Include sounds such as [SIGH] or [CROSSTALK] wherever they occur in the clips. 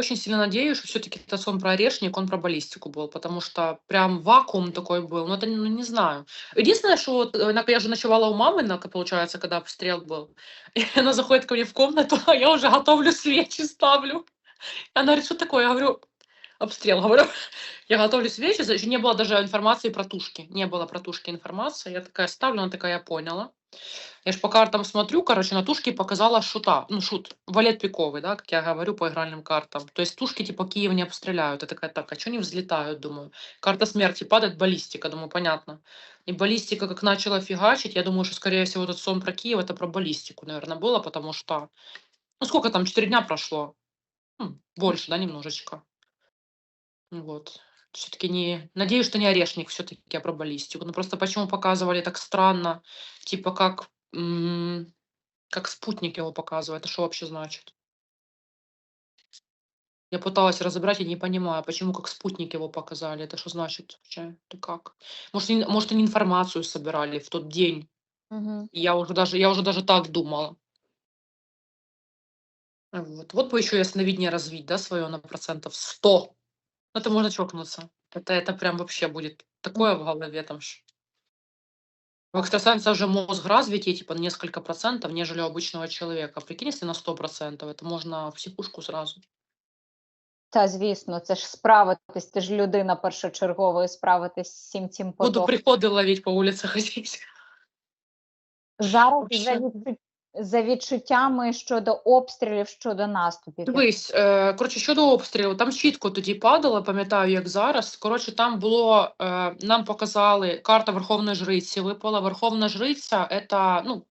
очень сильно надеюсь, что все-таки это сон про орешник, он про баллистику был, потому что прям вакуум такой был. Ну, это ну, не знаю. Единственное, что вот, э, я же ночевала у мамы, получается, когда обстрел был. [LAUGHS] И она заходит ко мне в комнату, а я уже готовлю свечи, ставлю. Она говорит, что такое? Я говорю, обстрел, [LAUGHS] говорю. Я готовлю свечи, еще не было даже информации про тушки. Не было про тушки информации. Я такая ставлю, она такая, я поняла. Я же по картам смотрю, короче, на тушке показала шута, ну, шут, валет пиковый, да, как я говорю по игральным картам. То есть тушки типа Киев не обстреляют. Я такая, так, а что они взлетают, думаю. Карта смерти падает, баллистика, думаю, понятно. И баллистика как начала фигачить, я думаю, что, скорее всего, этот сон про Киев, это про баллистику, наверное, было, потому что, ну, сколько там, 4 дня прошло? М, больше, да, немножечко. Вот. Все-таки не... Надеюсь, что не орешник все-таки, а про баллистику. Ну, просто почему показывали так странно, типа как, м, как спутник его показывает. Это что вообще значит? Я пыталась разобрать и не понимаю, почему как спутник его показали. Это что значит вообще? Это как? Может, они, может, они информацию собирали в тот день. И Я уже даже, я уже даже так думала. Вот. Вот бы еще ясновидение развить, да, свое на процентов 100. Ну, это можно чокнуться. Это, это прям вообще будет такое в голове там. ж. У экстрасенса уже мозг развития типа на несколько процентов, нежели у обычного человека. Прикинь, если на 100 процентов, это можно в психушку сразу. Та звісно, це ж справитись. Ти ж людина першочергово і справитись з всім цим Буду подобним. приходы ловить по улице ходить. [LAUGHS] Зараз за, Вообще. за відчуттями щодо обстрілів, щодо наступів. Дивись, е, коротше, щодо обстрілу, там чітко тоді падало, пам'ятаю, як зараз. Коротше, там було, е, нам показали, карта Верховної Жриці випала. Верховна Жриця, це, ну,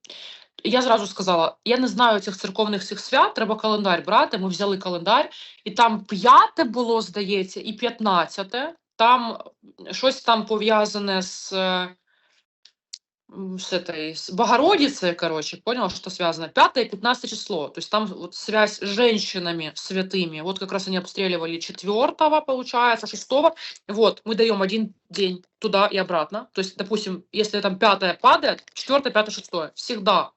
я зразу сказала, я не знаю цих церковних всіх свят, треба календар брати. Ми взяли календар, і там п'яте було, здається, і п'ятнадцяте. Там щось там пов'язане з. е, с этой, с Богородицей, короче, понял, что связано. 5 и 15 число. То есть там вот связь с женщинами святыми. Вот как раз они обстреливали 4 получается, 6 Вот, мы даем один день туда и обратно. То есть, допустим, если там 5 падает, 4, 5, 6. Всегда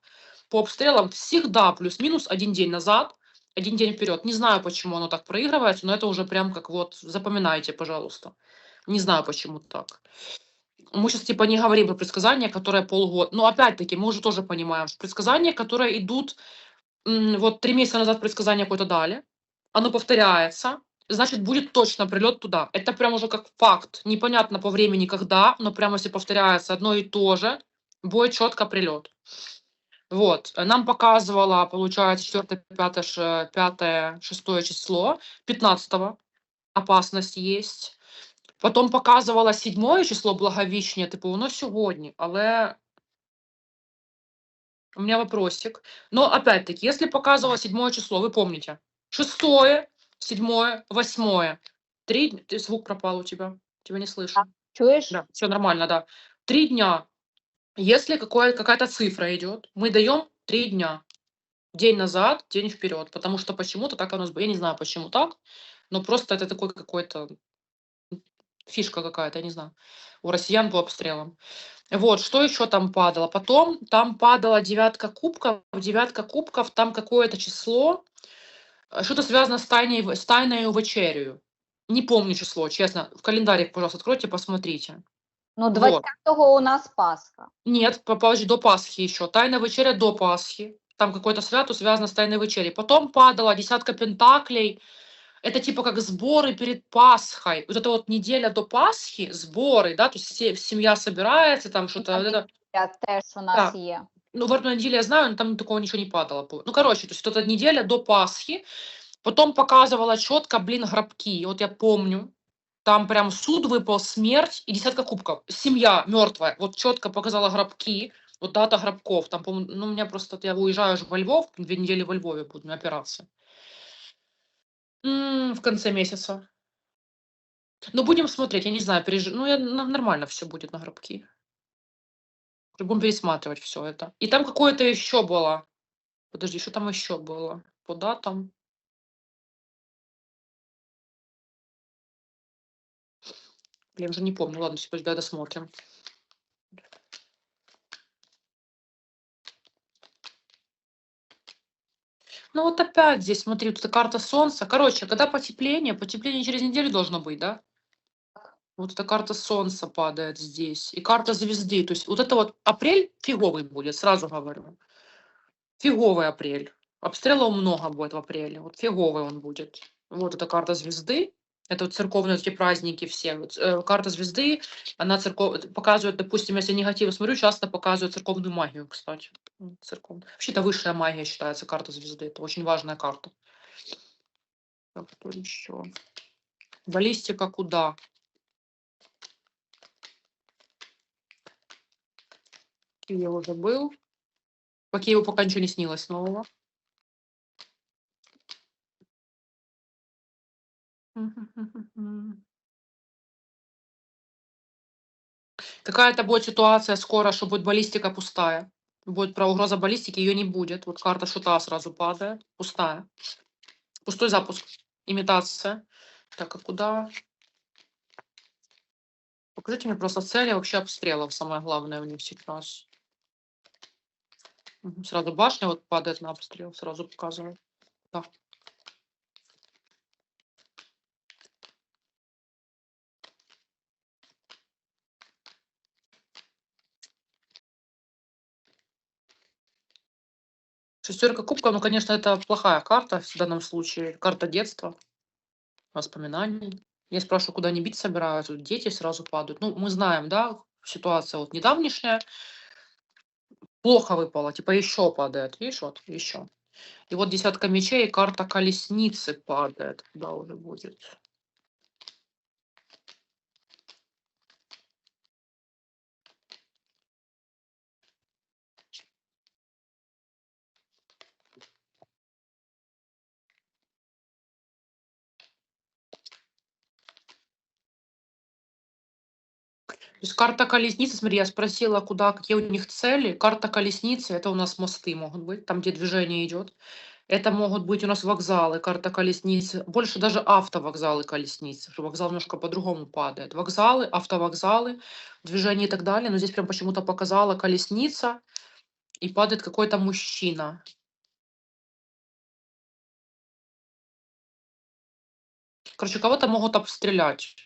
по обстрелам, всегда плюс-минус один день назад, один день вперед. Не знаю, почему оно так проигрывается, но это уже прям как вот, запоминайте, пожалуйста. Не знаю, почему так. Мы сейчас типа не говорим про предсказания, которые полгода. Но опять-таки мы уже тоже понимаем, что предсказания, которые идут, вот три месяца назад предсказание какое-то дали, оно повторяется, значит будет точно прилет туда. Это прям уже как факт. Непонятно по времени когда, но прямо если повторяется одно и то же, будет четко прилет. Вот, нам показывала, получается, 4, 5, 5, 6 число, 15 опасность есть. Потом показувала седьмое число Благовіщення, типу, воно сьогодні, але у меня вопросик. Но опять-таки, если показывала седьмое число, вы помните, шестое, седьмое, восьмое, три, дня- ты звук пропал у тебя, тебя не слышу. Чуєш? Да, все нормально, да. Три дня. Если какое, какая-то цифра идет, мы даем три дня. День назад, день вперед. Потому что почему-то так оно... сб- Я не знаю, почему так, но просто это такой какой-то фишка какая-то, я не знаю, у россиян по обстрелам. Вот, что еще там падало? Потом там падала девятка кубков, девятка кубков, там какое-то число, э, что-то связано с, тайной, с тайною вечерю. Не помню число, честно. В календарик, пожалуйста, откройте, посмотрите. Ну, Вот. 20-го у нас Пасха. Нет, по- подожди, до Пасхи еще. Тайна вечеря до Пасхи. Там какое-то свято связано с тайной вечерей. Потом падала десятка пентаклей. Это типа как сборы перед Пасхой. Вот это вот неделя до Пасхи, сборы, да, то есть все, семья собирается, там что-то. вот это. Я теж у нас є. Ну, в одной неделе я знаю, но там такого ничего не падало. Ну, короче, то есть вот эта неделя до Пасхи. Потом показывала четко, блин, гробки. Вот я помню, там прям суд выпал, смерть и десятка кубков. Семья мертвая. Вот четко показала гробки. Вот дата гробков. Там, ну, у меня просто, я уезжаю же во Львов, две недели во Львове буду на операции. В конце месяца. Ну, будем смотреть, я не знаю, переж... ну, я, нормально все будет на гробки. Будем пересматривать все это. И там какое-то еще было. Подожди, что там еще было? По датам. Я уже не помню. Ладно, сейчас досмотрим. Ну вот опять здесь, смотри, эта карта Солнца. Короче, когда потепление, потепление через неделю должно быть, да? Вот эта карта Солнца падает здесь. И карта звезды. То есть вот это вот апрель фиговый будет, сразу говорю. Фиговый апрель. Обстрелов много будет в апреле. Вот фиговый он будет. Вот эта карта звезды. Это вот церковные вот эти праздники все. Вот, э, карта звезды, она церков... показывает, допустим, если негатив смотрю, часто показывает церковную магию, кстати. М, Церковную. Вообще, это высшая магия считается, карта звезды. Это очень важная карта. Так, что еще? Баллистика куда? Киев уже был. По Киеву пока ничего не снилось нового. Какая-то будет ситуация скоро, что будет баллистика пустая. Будет про угроза баллистики, ее не будет. Вот карта шута сразу падает. Пустая. Пустой запуск. Имитация. Так, а куда? Покажите мне просто цели вообще обстрелов, самое главное у них сейчас. Сразу башня вот падает на обстрел, сразу показывает. Да. Шестерка кубков, ну, конечно, это плохая карта в данном случае. Карта детства, воспоминаний. Я спрашиваю, куда они бить собираются. Дети сразу падают. Ну, мы знаем, да, ситуация вот недавнешняя. Плохо выпало, типа еще падает. Видишь, вот, еще. И вот десятка мечей, карта колесницы падает. Куда уже будет? То есть карта колесницы, смотри, я спросила, куда, какие у них цели. Карта колесницы, это у нас мосты могут быть, там, где движение идет. Это могут быть у нас вокзалы, карта колесницы. Больше даже автовокзалы колесницы, что вокзал немножко по-другому падает. Вокзалы, автовокзалы, движение и так далее. Но здесь прям почему-то показала колесница, и падает какой-то мужчина. Короче, кого-то могут обстрелять,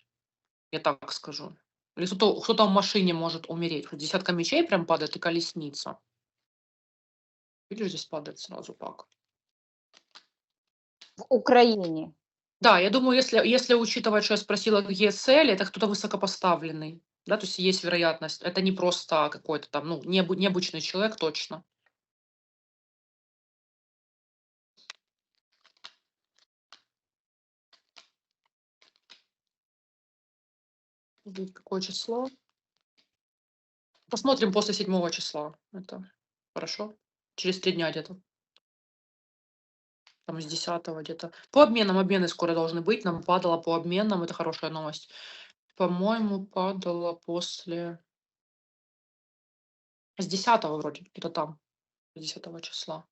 я так скажу. Или кто-то, кто-то в машине может умереть. Десятка мечей прям падает и колесница. Видишь, здесь падает сразу так. В Україні. Да, я думаю, если, если учитывать, что я спросила, какие цели, это кто-то высокопоставленный. Да, то есть есть вероятность. Это не просто какой-то там, ну, необычный человек точно. Будет Какое число? Посмотрим после седьмого числа. Это хорошо. Через три дня где-то. Там с 10 где-то. По обменам, обмены скоро должны быть. Нам падало по обменам, это хорошая новость. По-моему, падало после... С 10 вроде, где-то там. С 10 числа.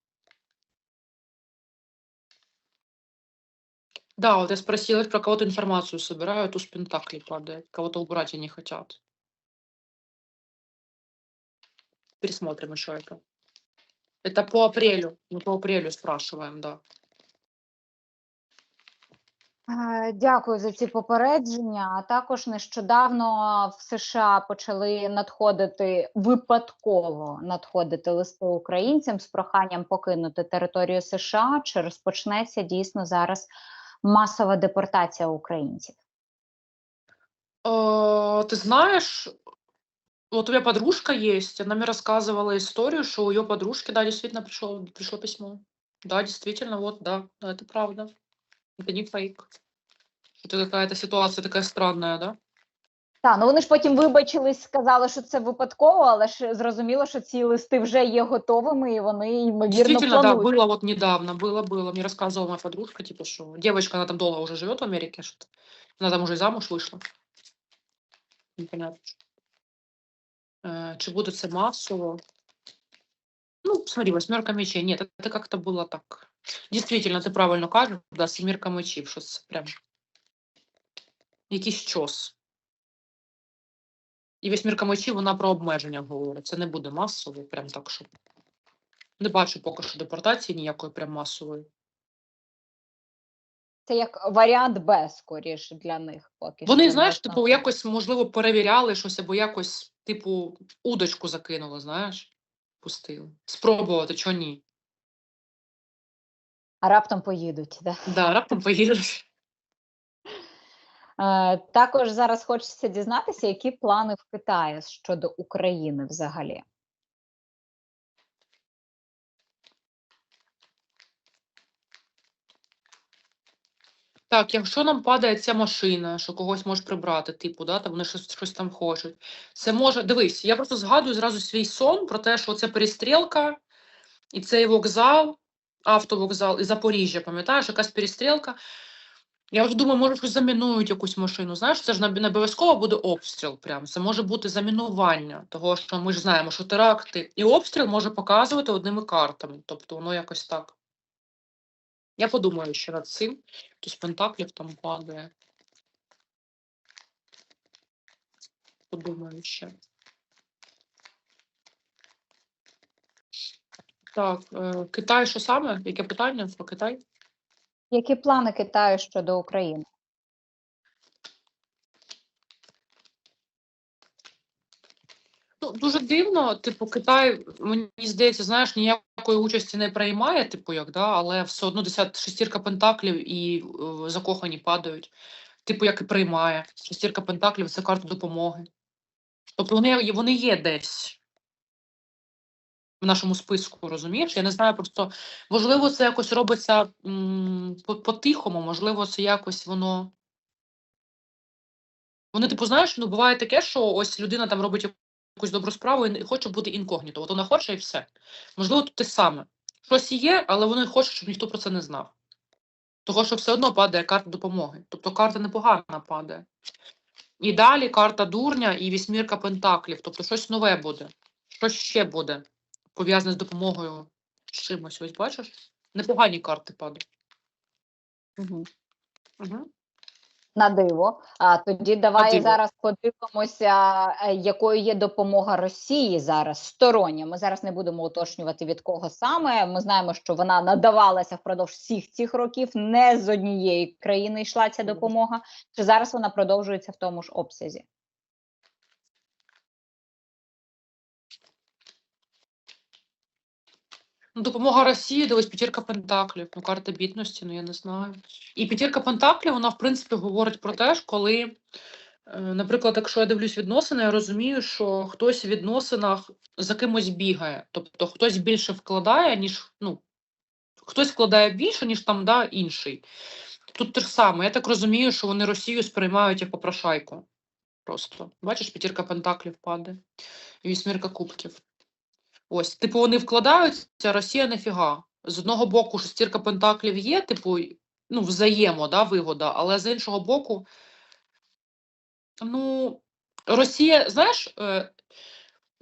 Да, вот я спросила, про кого-то информацию собирают, у Пентаклей падает. Кого-то убрать они хотят. Пересмотрим еще это. Это по апрелю. Мы по апрелю спрашиваем, да. Е, Дякую за ці попередження. А також нещодавно в США почали надходити випадково надходити листи українцям з проханням покинути територію США. Чи розпочнеться дійсно зараз масова депортація українців? Э, Ты знаешь, вот у меня подружка есть, она мне рассказывала историю, что у ее подружки, да, действительно пришло, пришло письмо. Да, действительно, вот, да, да, это правда. Это не фейк. Это какая-то ситуация такая странная, да? Так, ну вони ж потім вибачились, сказали, що це випадково, але ж зрозуміло, що ці листи вже є готовими, і вони ймовірно Действительно, да, планують. было вот недавно, было, было. Мне рассказывала моя подружка, типа, что девочка, она там долго уже живет в Америке, что она там уже и замуж вышла. Непонятно. Э, Чи буде це масово? Ну, смотри, восьмерка мечей. Нет, это как-то было так. Действительно, ты правильно кажеш, да, семірка мечів, що це прям якийсь чос. І восьмірка мечів, вона про обмеження говорить. Це не буде масово, прям так, щоб Не бачу поки що депортації ніякої прям масової. Це як варіант Б, скоріше для них. Поки Вони, що знаєш, типу, якось, можливо, перевіряли щось або якось, типу, удочку закинули, знаєш, пустили. Спробувати, чого ні. А раптом поїдуть. Да? Да, раптом поїдеш. Е, також зараз хочеться дізнатися, які плани в Китаї щодо України взагалі. Так, якщо нам падає ця машина, що когось може прибрати, типу, да, там вони щось, щось там хочуть. Це може. Дивись, я просто згадую зразу свій сон про те, що це перестрілка, і цей вокзал, автовокзал, і Запоріжжя, пам'ятаєш, якась перестрілка. Я вже думаю, може, щось замінують якусь машину. Знаєш, це ж не обов'язково буде обстріл. Прям. Це може бути замінування, того що ми ж знаємо, що теракти і обстріл може показувати одними картами. Тобто воно якось так. Я подумаю ще над цим. Хтось пентаклів там падає. Подумаю ще. Так, е, Китай що саме? Яке питання про Китай? Які плани Китаю щодо України? Ну, дуже дивно, типу, Китай, мені здається, знаєш, ніякої участі не приймає, типу, як, да, але все одно десят, шестірка пентаклів і е, закохані падають. Типу, як і приймає. Шестірка пентаклів це карта допомоги. Тобто вони, вони є десь в нашому списку, розумієш? Я не знаю, просто можливо, це якось робиться по-тихому, можливо, це якось воно. Вони, типу, знаєш, ну буває таке, що ось людина там робить якусь добру справу і хоче бути інкогніто. От вона хоче і все. Можливо, тут те саме. Щось є, але вони хочуть, щоб ніхто про це не знав. Того, що все одно падає карта допомоги. Тобто карта непогана падає. І далі карта дурня і вісьмірка пентаклів. Тобто щось нове буде. Щось ще буде пов'язане з допомогою з чимось. Ось бачиш? Непогані карти падають. Угу. Угу. На диво. А тоді давай диво. зараз подивимося, е, якою є допомога Росії зараз стороння. Ми зараз не будемо уточнювати від кого саме. Ми знаємо, що вона надавалася впродовж всіх цих років. Не з однієї країни йшла ця допомога. Чи зараз вона продовжується в тому ж обсязі? Ну, допомога Росії, дивись, п'ятірка пентаклів, ну, карта бідності, ну я не знаю. І п'ятірка пентаклів, вона, в принципі, говорить про те, що коли, е, наприклад, якщо я дивлюсь відносини, я розумію, що хтось в відносинах за кимось бігає. Тобто хтось більше вкладає, ніж, ну, хтось вкладає більше, ніж там, да, інший. Тут те ж саме. Я так розумію, що вони Росію сприймають як попрошайку. Просто. Бачиш, п'ятірка пентаклів падає. І вісьмірка кубків. Ось, типу, вони вкладаються, Росія нафіга. З одного боку, шестірка пентаклів є, типу, й- ну, взаємо, да, вигода, але з іншого боку, ну, Росія, знаєш, е,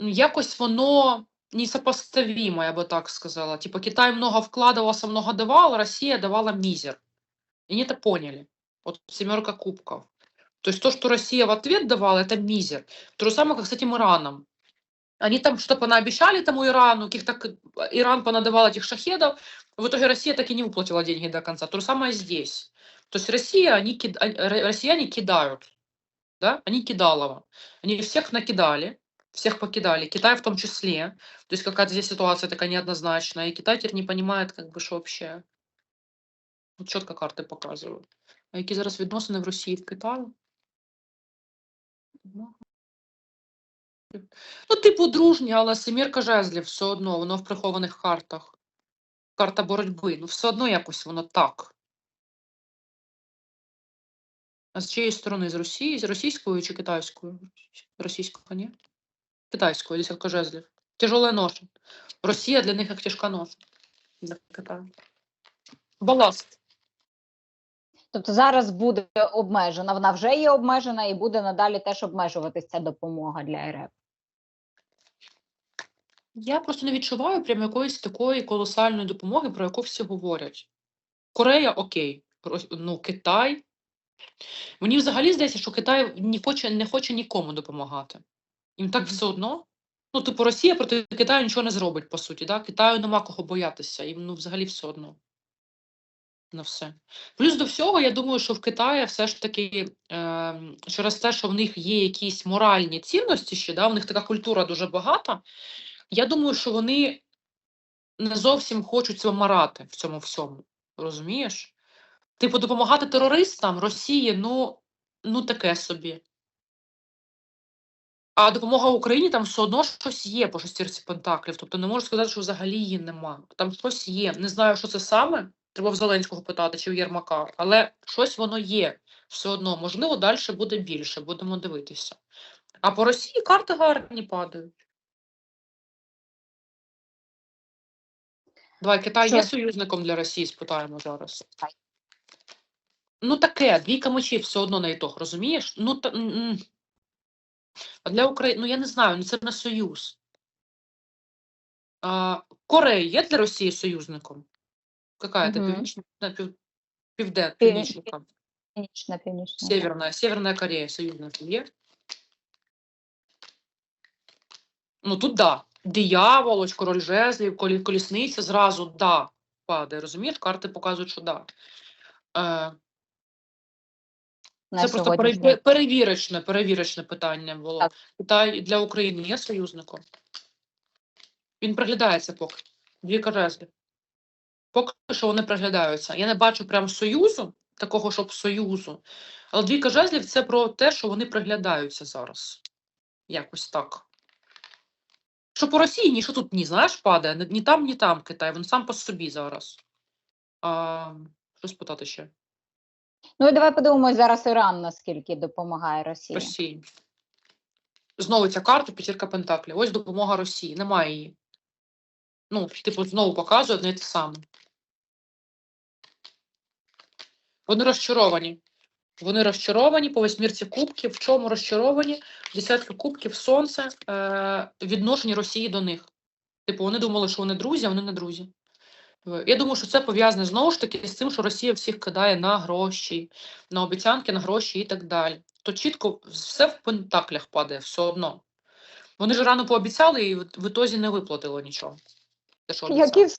м, якось воно несопоставимо, я би так сказала. Типу, Китай много вкладывался, много давал, Россия давала мизер. И они это поняли. Вот семерка кубков. То есть то, что Россия в ответ давала, это мизер. То же самое, как с этим Ираном. Они там что-то понаобещали тому Ирану, каких-то к- Иран понадавал этих шахедов, в итоге Россия так и не выплатила деньги до конца. То же самое здесь. То есть Россия, они, кид- а, р- россияне кидают, да, они кидалово. Они всех накидали, всех покидали, Китай в том числе. То есть какая-то здесь ситуация такая неоднозначная, и Китай теперь не понимает, как бы, что вообще. Вот чітко карти показують. А які зараз відносини в Росії в Китаї? Ну, типу, дружні, але семірка жезлів все одно, воно в прихованих картах. Карта боротьби. Ну, все одно якось воно так. А з чиєї сторони? З Росії? З російською чи китайською? Російською, ні? Китайською, десятка жезлів. Тяжола ноша. Росія для них як тяжка ноша. Для Китаю. Баласт. Тобто зараз буде обмежена. Вона вже є обмежена і буде надалі теж обмежуватися допомога для РФ. Я просто не відчуваю прям якоїсь такої колосальної допомоги, про яку всі говорять. Корея окей, Рос- ну Китай. Мені взагалі здається, що Китай не хоче, не хоче нікому допомагати. Їм так все одно. Ну, типу, Росія проти Китаю нічого не зробить, по суті. Да? Китаю нема кого боятися, їм ну, взагалі все одно. На все. Плюс до всього, я думаю, що в Китаї все ж таки е, через те, що в них є якісь моральні цінності ще, да, в них така культура дуже багата. Я думаю, що вони не зовсім хочуть себе марати в цьому всьому. Розумієш? Типу, допомагати терористам Росії, ну, ну таке собі. А допомога Україні там все одно щось є по шестірці пентаклів. Тобто не можу сказати, що взагалі її нема. Там щось є. Не знаю, що це саме. Треба в Зеленського питати чи в Єрмака, але щось воно є все одно. Можливо, далі буде більше, будемо дивитися. А по Росії карти гарні падають. Давай, Китай є Що? союзником для Росії, спитаємо зараз. Ну таке, двійка мечів все одно на ітог, розумієш? Ну, та, м, м. а для України, ну я не знаю, ну це не союз. А, Корея є для Росії союзником? Какая это? Мгм. Північна, пів, півде, Пів- північника. Північна, північна. Северная, Северная Корея союзник є? Ну тут да. Диявол, ось король жезлів, колісниця зразу да падає. Розумієш? Карти показують, що да. Е, це просто пере- перевірочне, перевірочне питання було. Так. Китай для України є союзником? Він приглядається поки. Дві жезлів. Поки що вони приглядаються. Я не бачу прям союзу, такого, щоб союзу. Але двійка жезлів це про те, що вони приглядаються зараз. Якось так. Що по Росії, ні, що тут ні, знаєш, падає. Ні, там, ні там Китай, він сам по собі зараз. А, що спитати ще? Ну і давай подивимось зараз Іран, наскільки допомагає Росії. Росії. Знову ця карта, п'ятірка Пентаклів. Ось допомога Росії. Немає її. Ну, типу, знову показує одне те саме. Вони розчаровані. Вони розчаровані по восьмірці кубків. В чому розчаровані? Десятка кубків сонце е, відношення Росії до них. Типу, вони думали, що вони друзі, а вони не друзі. Е, Я думаю, що це пов'язане знову ж таки з тим, що Росія всіх кидає на гроші, на обіцянки, на гроші і так далі. То чітко все в пентаклях падає, все одно. Вони ж рано пообіцяли і в ітозі не виплатили нічого. Те, що Як обіцяли.